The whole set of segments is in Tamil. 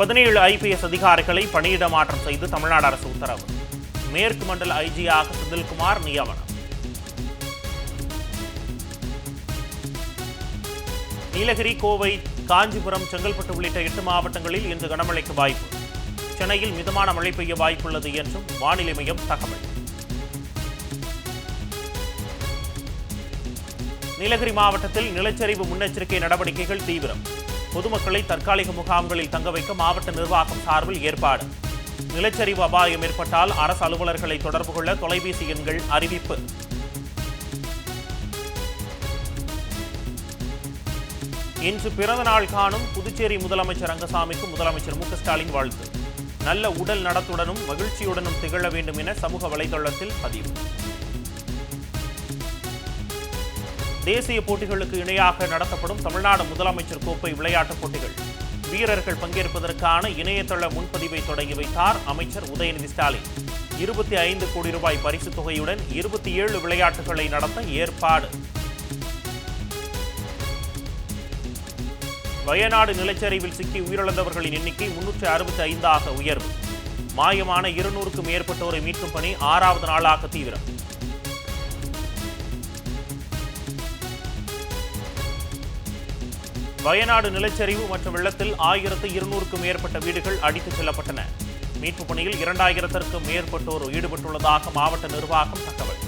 பதினேழு ஐபிஎஸ் அதிகாரிகளை பணியிட மாற்றம் செய்து தமிழ்நாடு அரசு உத்தரவு. மேற்கு மண்டல ஐஜியாக செந்தில்குமார் நியமனம். நீலகிரி கோவை காஞ்சிபுரம் செங்கல்பட்டு உள்ளிட்ட எட்டு மாவட்டங்களில் இன்று கனமழைக்கு வாய்ப்பு. சென்னையில் மிதமான மழை பெய்ய வாய்ப்புள்ளது என்றும் வானிலை மையம் தகவல். நீலகிரி மாவட்டத்தில் நிலச்சரிவு முன்னெச்சரிக்கை நடவடிக்கைகள் தீவிரம். பொதுமக்களை தற்காலிக முகாம்களில் தங்க வைக்க மாவட்ட நிர்வாகம் சார்பில் ஏற்பாடு. நிலச்சரிவு அபாயம் ஏற்பட்டால் அரசு அலுவலர்களை தொடர்பு கொள்ள தொலைபேசி எண்கள் அறிவிப்பு. இன்று பிறந்த நாள் காணும் புதுச்சேரி முதலமைச்சர் ரங்கசாமிக்கு முதலமைச்சர் மு ஸ்டாலின் வாழ்த்து. நல்ல உடல் நடத்துடனும் மகிழ்ச்சியுடனும் திகழ வேண்டும் என சமூக வலைதளத்தில் பதிவு. தேசிய போட்டிகளுக்கு இணையாக நடத்தப்படும் தமிழ்நாடு முதலமைச்சர் கோப்பை விளையாட்டுப் போட்டிகள். வீரர்கள் பங்கேற்பதற்கான இணையதள முன்பதிவை தொடங்கி வைத்தார் அமைச்சர் உதயநிதி ஸ்டாலின். இருபத்தி ஐந்து கோடி ரூபாய் பரிசுத் தொகையுடன் இருபத்தி ஏழு விளையாட்டுகளை நடத்த ஏற்பாடு. வயநாடு நிலச்சரிவில் சிக்கி உயிரிழந்தவர்களின் எண்ணிக்கை முன்னூற்று அறுபத்தி ஐந்தாக உயர்வு. மாயமான இருநூறுக்கும் மேற்பட்டோரை மீட்கும் பணி ஆறாவது நாளாக தீவிரம். வயநாடு நிலச்சரிவு மற்றும் வெள்ளத்தில் ஆயிரத்து இருநூறுக்கும் மேற்பட்ட வீடுகள் அடித்துச் செல்லப்பட்டன. மீட்புப் பணியில் இரண்டாயிரத்திற்கும் மேற்பட்டோர் ஈடுபட்டுள்ளதாக மாவட்ட நிர்வாகம் தகவல்.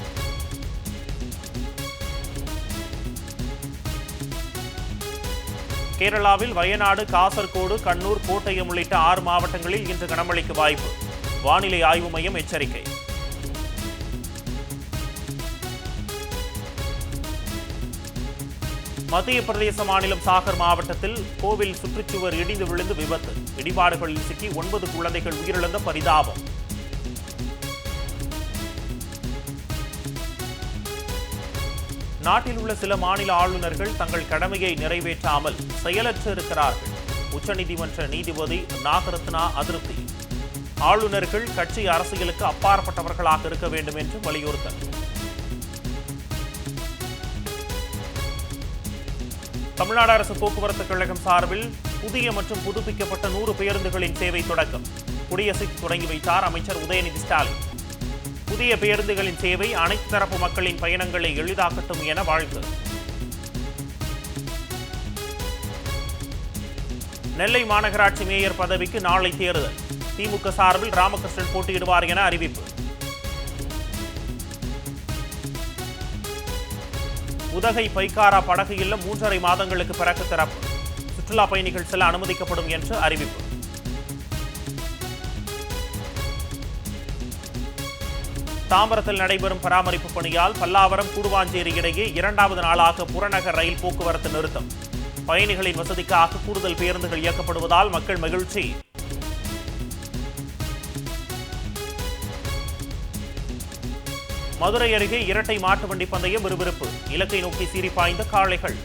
கேரளாவில் வயநாடு காசர்கோடு கண்ணூர் கோட்டயம் உள்ளிட்ட ஆறு மாவட்டங்களில் இன்று கனமழைக்கு வாய்ப்பு. வானிலை ஆய்வு மையம் எச்சரிக்கை. மத்திய பிரதேச மாநிலம் சாகர் மாவட்டத்தில் கோவில் சுற்றுச்சுவர் இடிந்து விழுந்து விபத்து. இடிபாடுகளில் சிக்கி ஒன்பது குழந்தைகள் உயிரிழந்த பரிதாபம். நாட்டில் உள்ள சில மாநில ஆளுநர்கள் தங்கள் கடமையை நிறைவேற்றாமல் செயலற்று இருக்கிறார்கள். உச்சநீதிமன்ற நீதிபதி நாகரத்னா அதிருப்தி. ஆளுநர்கள் கட்சி அரசியலுக்கு அப்பாற்பட்டவர்களாக இருக்க வேண்டும் என்று வலியுறுத்தல். தமிழ்நாடு அரசு போக்குவரத்து கழகம் சார்பில் புதிய மற்றும் புதுப்பிக்கப்பட்ட நூறு பேருந்துகளின் சேவை தொடக்கம். குடியரசுக்கு தொடங்கி வைத்தார் அமைச்சர் உதயநிதி ஸ்டாலின். புதிய பேருந்துகளின் சேவை அனைத்து தரப்பு மக்களின் பயணங்களை எளிதாக்கட்டும் என வாழ்த்து. நெல்லை மாநகராட்சி மேயர் பதவிக்கு நாளை தேர்தல். திமுக சார்பில் ராமகிருஷ்ணன் போட்டியிடுவார் என அறிவிப்பு. உதகை பைக்காரா படகு இல்லம் மூன்றரை மாதங்களுக்கு பிறகு திறப்பு சுற்றுலா பயணிகள் செல்ல அனுமதிக்கப்படும் என்று அறிவிப்பு. தாம்பரத்தில் நடைபெறும் பராமரிப்பு பணியால் பல்லாவரம் கூடுவாஞ்சேரி இடையே இரண்டாவது நாளாக புறநகர் ரயில் போக்குவரத்து நிறுத்தம். பயணிகளின் வசதிக்காக கூடுதல் பேருந்துகள் இயக்கப்படுவதால் மக்கள் மகிழ்ச்சி. மதுரை அருகே இரட்டை மாட்டு வண்டி பந்தயம் விறுவிறுப்பு. இலக்கை நோக்கி சீறி பாய்ந்த காளைகள்.